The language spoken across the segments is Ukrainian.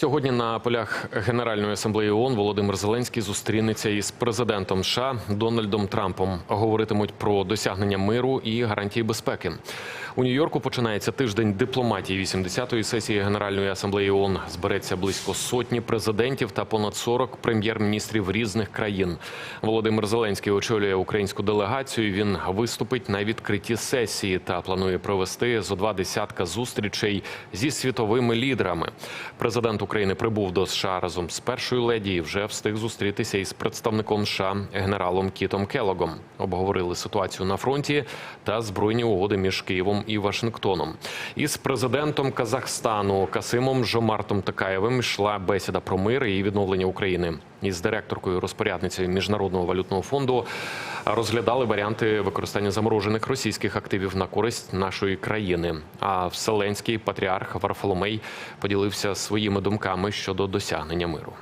Сьогодні на полях Генеральної асамблеї ООН Володимир Зеленський зустрінеться із президентом США Дональдом Трампом. Говоритимуть про досягнення миру і гарантії безпеки. У Нью-Йорку починається тиждень дипломатії 80-ї сесії Генеральної асамблеї ООН. Збереться близько сотні президентів та понад 40 прем'єр-міністрів різних країн. Володимир Зеленський очолює українську делегацію. Він виступить на відкритті сесії та планує провести зо два десятка зустрічей зі світовими лідерами. Президент України прибув до США разом з першою леді і вже встиг зустрітися із представником США генералом Кітом Келогом. Обговорили ситуацію на фронті та збройні угоди між Києвом і Вашингтоном. Із президентом Казахстану Касимом Жомартом Такаєвим йшла бесіда про мир і відновлення України. Із директоркою розпорядницею міжнародного валютного фонду розглядали варіанти використання заморожених російських активів на користь нашої країни. А Вселенський патріарх Варфоломей поділився своїми думками щодо досягнення миру.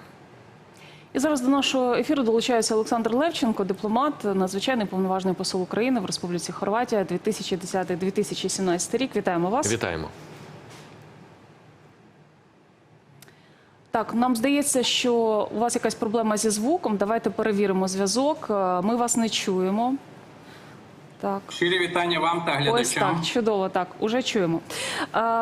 І зараз до нашого ефіру долучається Олександр Левченко, дипломат, надзвичайний повноважний посол України в Республіці Хорватія 2010-2017 рік. Вітаємо вас. Вітаємо. Так, нам здається, що у вас якась проблема зі звуком. Давайте перевіримо зв'язок. Е, Ми вас не чуємо. Так. Щирі вітання вам та Ось так, чудово, так, уже чуємо.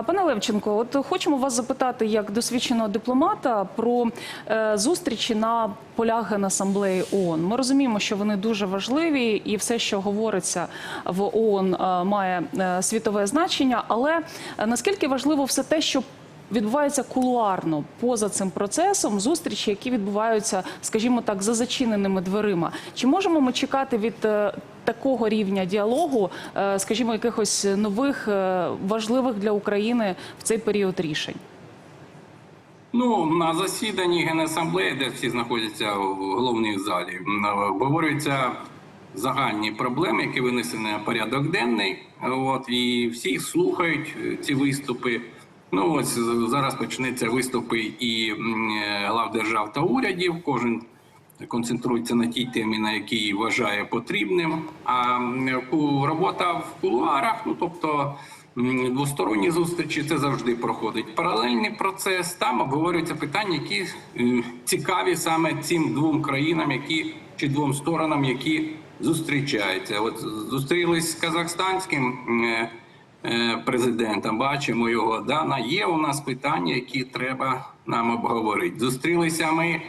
Пане Левченко, от хочемо вас запитати, як досвідченого дипломата, про е, зустрічі на полях Генасамблеї ООН. Ми розуміємо, що вони дуже важливі, і все, що говориться в ООН, е, має е, світове значення. Але наскільки важливо все те, що Відбувається кулуарно поза цим процесом зустрічі, які відбуваються, скажімо так, за зачиненими дверима. Чи можемо ми чекати від такого рівня діалогу, е, скажімо, якихось нових е, важливих для України в цей період рішень? Ну на засіданні Генасамблеї, де всі знаходяться в головній залі, м, обговорюються загальні проблеми, які винесені на порядок денний. От і всі слухають е, ці виступи. Ну ось зараз почнеться виступи і е, глав держав та урядів. Кожен концентрується на тій темі, на якій вважає потрібним. А робота в кулуарах, ну тобто двосторонні зустрічі, це завжди проходить паралельний процес. Там обговорюються питання, які е, цікаві саме цим двом країнам, які чи двом сторонам, які зустрічаються. От зустрілись з казахстанським. е, е, президентом. Бачимо його. Дана є у нас питання, які треба нам обговорити. Зустрілися ми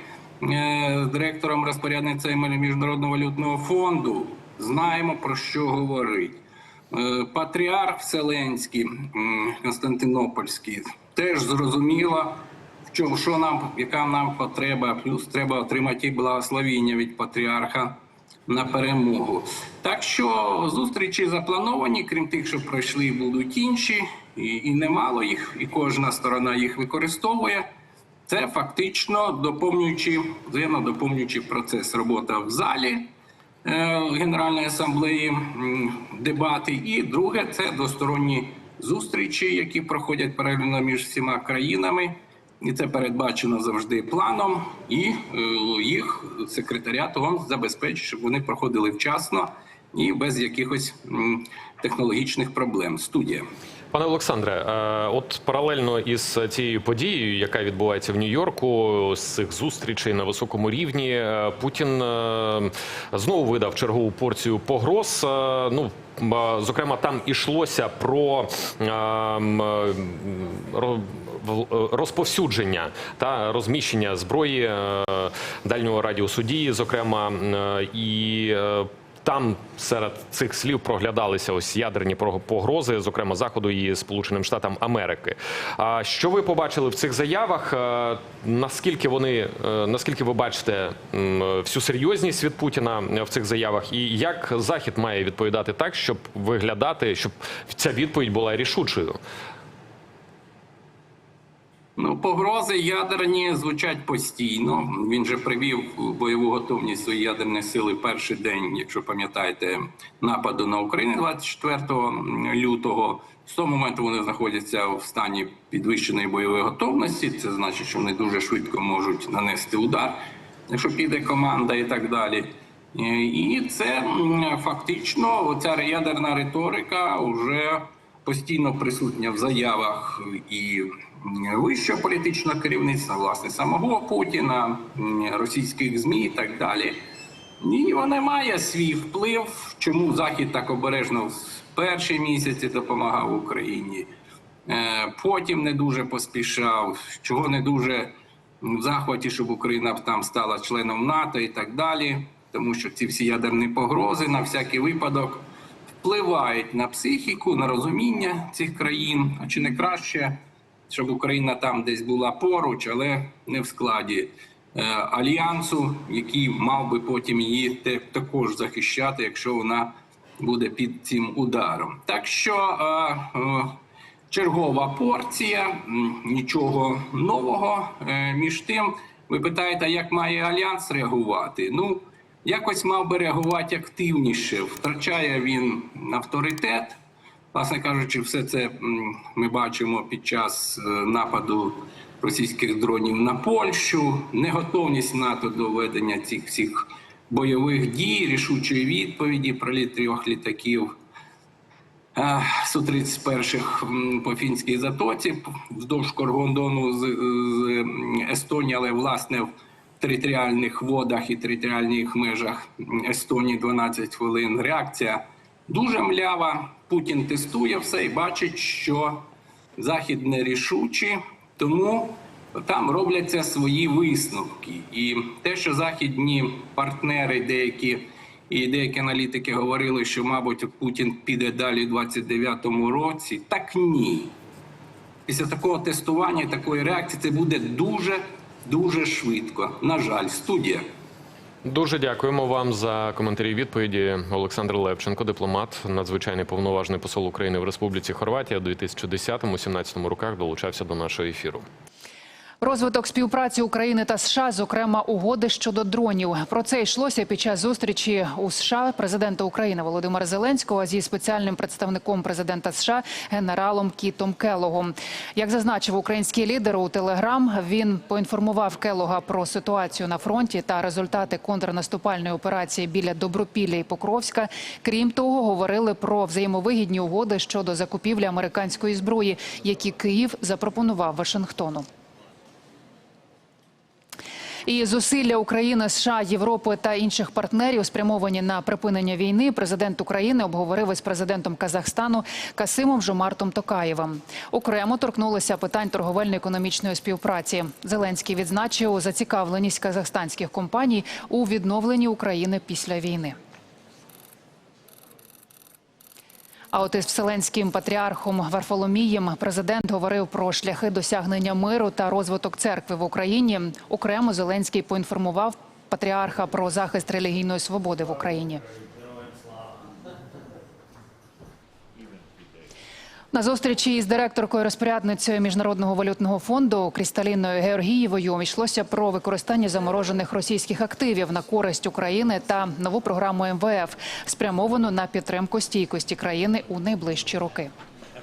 директором розпорядницею міжнародного валютного фонду. Знаємо про що говорить. Е, Патріарх Вселенський Константинопольський теж зрозуміло, що нам, яка нам потреба, плюс треба отримати благословіння від патріарха на перемогу. Так що зустрічі заплановані, крім тих, що пройшли, будуть інші, і, і немало їх, і кожна сторона їх використовує. Це фактично доповнюючи, взаємно доповнюючи процес роботи в залі е, Генеральної асамблеї, дебати. І друге це двосторонні зустрічі, які проходять паралельно між всіма країнами. І це передбачено завжди планом, і е, їх секретаріат ООН забезпечить, щоб вони проходили вчасно і без якихось технологічних проблем. Студія. Пане Олександре, е, от паралельно із цією подією, яка відбувається в Нью-Йорку, з цих зустрічей на високому рівні, е, Путін е, знову видав чергову порцію погроз. Ну зокрема, там ішлося про розповсюдження та розміщення зброї дальнього радіусу дії, зокрема, і там серед цих слів проглядалися ось ядерні погрози, зокрема заходу і Сполученим Штатам Америки. А що ви побачили в цих заявах? Е, Наскільки вони е, наскільки ви бачите всю серйозність від Путіна в цих заявах, і як Захід має відповідати так, щоб виглядати, щоб ця відповідь була рішучою? Ну, погрози ядерні звучать постійно. Він же привів бойову готовність свої ядерні сили перший день, якщо пам'ятаєте, нападу на Україну 24 лютого. З того моменту вони знаходяться в стані підвищеної бойової готовності. Це значить, що вони дуже швидко можуть нанести удар, якщо піде команда і так далі. І це фактично оця ядерна риторика вже постійно присутня в заявах і вищого політичного керівництва, власне, самого Путіна, російських ЗМІ і так далі. І вона має свій вплив, чому Захід так обережно в перші місяці допомагав Україні, Е, потім не дуже поспішав, чого не дуже в захваті, щоб Україна там стала членом НАТО і так далі. Тому що ці всі ядерні погрози на всякий випадок впливають на психіку, на розуміння цих країн. А чи не краще, щоб Україна там десь була поруч, але не в складі е, альянсу, який мав би потім її також захищати, якщо вона буде під цим ударом. Так що е, е, чергова порція, нічого нового. Між тим, ви питаєте, як має альянс реагувати? Ну, якось мав би реагувати активніше. Втрачає він авторитет. Власне кажучи, все це ми бачимо під час е, нападу російських дронів на Польщу, неготовність НАТО до ведення цих всіх бойових дій, рішучої відповіді, проліт трьох літаків е, Су-31 м, по фінській затоці вздовж кордону з, з Естонії, але власне в територіальних водах і територіальних межах Естонії 12 хвилин. Реакція дуже млява. Путін тестує все і бачить, що Захід нерішучий, тому там робляться свої висновки. І те, що західні партнери, деякі і деякі аналітики говорили, що, мабуть, Путін піде далі у 29-му році, так ні. Після такого тестування, такої реакції, це буде дуже дуже швидко. На жаль, студія. Дуже дякуємо вам за коментарі і відповіді. Олександр Левченко, дипломат, надзвичайний повноважний посол України в Республіці Хорватія у 2010-17 роках долучався до нашого ефіру. Розвиток співпраці України та США, зокрема угоди щодо дронів. Про це йшлося під час зустрічі у США президента України Володимира Зеленського зі спеціальним представником президента США генералом Кітом Келогом. Як зазначив український лідер у Телеграм, він поінформував Келога про ситуацію на фронті та результати контрнаступальної операції біля Добропілля і Покровська. Крім того, говорили про взаємовигідні угоди щодо закупівлі американської зброї, які Київ запропонував Вашингтону. І зусилля України, США, Європи та інших партнерів спрямовані на припинення війни. Президент України обговорив із президентом Казахстану Касимом Жомартом Токаєвим. Окремо торкнулися питань торговельно-економічної співпраці. Зеленський відзначив зацікавленість казахстанських компаній у відновленні України після війни. А от із вселенським патріархом Варфоломієм президент говорив про шляхи досягнення миру та розвиток церкви в Україні. Окремо Зеленський поінформував патріарха про захист релігійної свободи в Україні. На зустрічі із директоркою розпорядницею міжнародного валютного фонду Крісталіною Георгієвою йшлося про використання заморожених російських активів на користь України та нову програму МВФ, спрямовану на підтримку стійкості країни у найближчі роки.